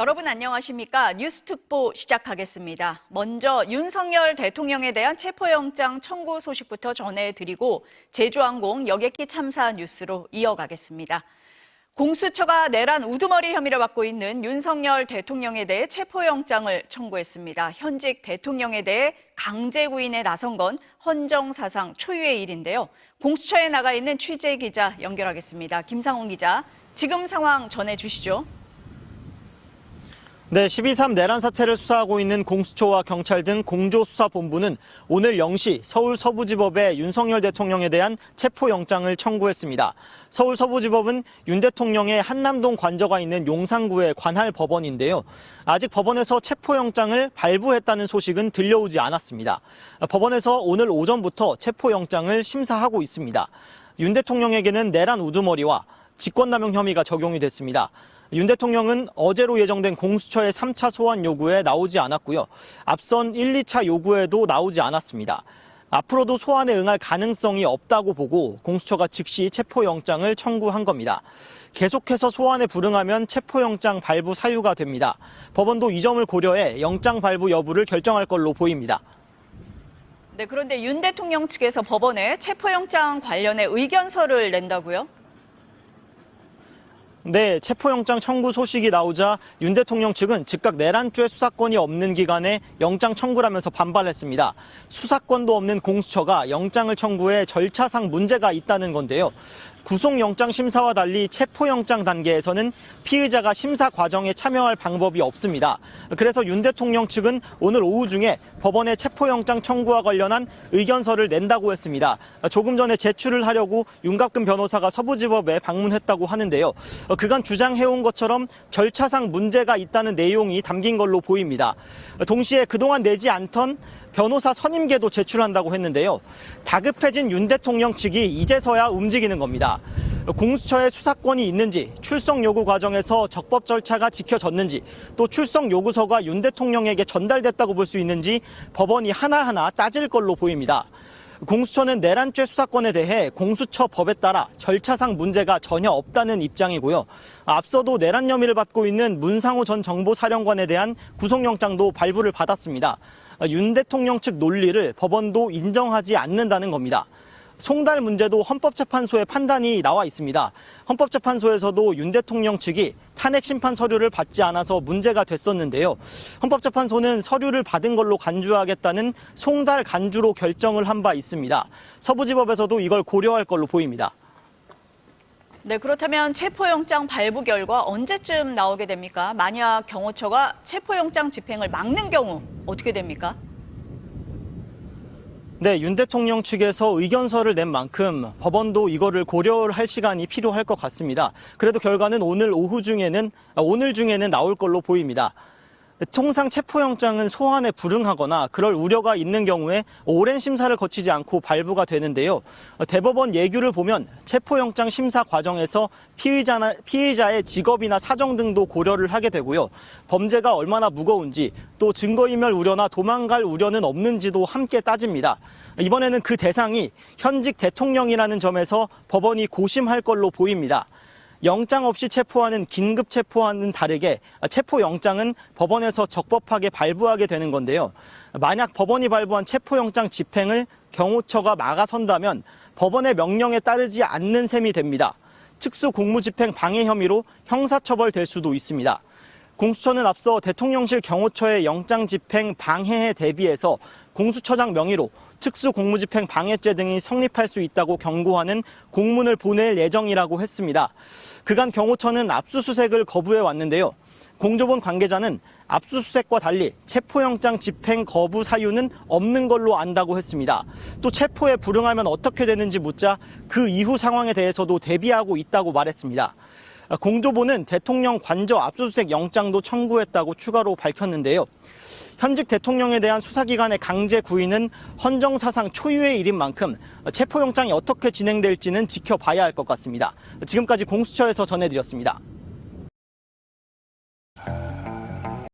여러분 안녕하십니까? 뉴스 특보 시작하겠습니다. 먼저 윤석열 대통령에 대한 체포영장 청구 소식부터 전해드리고 제주항공 여객기 참사 뉴스로 이어가겠습니다. 공수처가 내란 우두머리 혐의를 받고 있는 윤석열 대통령에 대해 체포영장을 청구했습니다. 현직 대통령에 대해 강제 구인에 나선 건 헌정사상 초유의 일인데요. 공수처에 나가 있는 취재 기자 연결하겠습니다. 김상훈 기자, 지금 상황 전해주시죠. 네, 12.3 내란 사태를 수사하고 있는 공수처와 경찰 등 공조수사본부는 오늘 0시 서울 서부지법에 윤석열 대통령에 대한 체포영장을 청구했습니다. 서울 서부지법은 윤 대통령의 한남동 관저가 있는 용산구의 관할 법원인데요. 아직 법원에서 체포영장을 발부했다는 소식은 들려오지 않았습니다. 법원에서 오늘 오전부터 체포영장을 심사하고 있습니다. 윤 대통령에게는 내란 우두머리와 직권남용 혐의가 적용이 됐습니다. 윤 대통령은 어제로 예정된 공수처의 3차 소환 요구에 나오지 않았고요. 앞선 1, 2차 요구에도 나오지 않았습니다. 앞으로도 소환에 응할 가능성이 없다고 보고 공수처가 즉시 체포영장을 청구한 겁니다. 계속해서 소환에 불응하면 체포영장 발부 사유가 됩니다. 법원도 이 점을 고려해 영장 발부 여부를 결정할 걸로 보입니다. 네, 그런데 윤 대통령 측에서 법원에 체포영장 관련해 의견서를 낸다고요? 네, 체포영장 청구 소식이 나오자 윤 대통령 측은 즉각 내란죄 수사권이 없는 기간에 영장 청구라면서 반발했습니다. 수사권도 없는 공수처가 영장을 청구해 절차상 문제가 있다는 건데요. 구속영장 심사와 달리 체포영장 단계에서는 피의자가 심사 과정에 참여할 방법이 없습니다. 그래서 윤 대통령 측은 오늘 오후 중에 법원에 체포영장 청구와 관련한 의견서를 낸다고 했습니다. 조금 전에 제출을 하려고 윤갑근 변호사가 서부지법에 방문했다고 하는데요. 그간 주장해온 것처럼 절차상 문제가 있다는 내용이 담긴 걸로 보입니다. 동시에 그동안 내지 않던 변호사 선임계도 제출한다고 했는데요. 다급해진 윤 대통령 측이 이제서야 움직이는 겁니다. 공수처에 수사권이 있는지, 출석 요구 과정에서 적법 절차가 지켜졌는지, 또 출석 요구서가 윤 대통령에게 전달됐다고 볼 수 있는지 법원이 하나하나 따질 걸로 보입니다. 공수처는 내란죄 수사권에 대해 공수처 법에 따라 절차상 문제가 전혀 없다는 입장이고요. 앞서도 내란 혐의를 받고 있는 문상호 전 정보사령관에 대한 구속영장도 발부를 받았습니다. 윤 대통령 측 논리를 법원도 인정하지 않는다는 겁니다. 송달 문제도 헌법재판소의 판단이 나와 있습니다. 헌법재판소에서도 윤 대통령 측이 탄핵 심판 서류를 받지 않아서 문제가 됐었는데요. 헌법재판소는 서류를 받은 걸로 간주하겠다는 송달 간주로 결정을 한 바 있습니다. 서부지법에서도 이걸 고려할 걸로 보입니다. 네, 그렇다면 체포영장 발부 결과 언제쯤 나오게 됩니까? 만약 경호처가 체포영장 집행을 막는 경우 어떻게 됩니까? 네, 윤 대통령 측에서 의견서를 낸 만큼 법원도 이거를 고려할 시간이 필요할 것 같습니다. 그래도 결과는 오늘 오후 중에는 아, 오늘 중에는 나올 걸로 보입니다. 통상 체포영장은 소환에 불응하거나 그럴 우려가 있는 경우에 오랜 심사를 거치지 않고 발부가 되는데요. 대법원 예규를 보면 체포영장 심사 과정에서 피의자나, 피의자의 직업이나 사정 등도 고려를 하게 되고요. 범죄가 얼마나 무거운지 또 증거인멸 우려나 도망갈 우려는 없는지도 함께 따집니다. 이번에는 그 대상이 현직 대통령이라는 점에서 법원이 고심할 걸로 보입니다. 영장 없이 체포하는 긴급 체포와는 다르게 체포 영장은 법원에서 적법하게 발부하게 되는 건데요. 만약 법원이 발부한 체포 영장 집행을 경호처가 막아선다면 법원의 명령에 따르지 않는 셈이 됩니다. 특수 공무집행 방해 혐의로 형사처벌될 수도 있습니다. 공수처는 앞서 대통령실 경호처의 영장 집행 방해에 대비해서 공수처장 명의로 특수 공무집행 방해죄 등이 성립할 수 있다고 경고하는 공문을 보낼 예정이라고 했습니다. 그간 경호처는 압수수색을 거부해 왔는데요. 공조본 관계자는 압수수색과 달리 체포영장 집행 거부 사유는 없는 걸로 안다고 했습니다. 또 체포에 불응하면 어떻게 되는지 묻자 그 이후 상황에 대해서도 대비하고 있다고 말했습니다. 공조보는 대통령 관저 압수수색 영장도 청구했다고 추가로 밝혔는데요. 현직 대통령에 대한 수사기관의 강제 구인은 헌정사상 초유의 일인 만큼 체포영장이 어떻게 진행될지는 지켜봐야 할 것 같습니다. 지금까지 공수처에서 전해드렸습니다.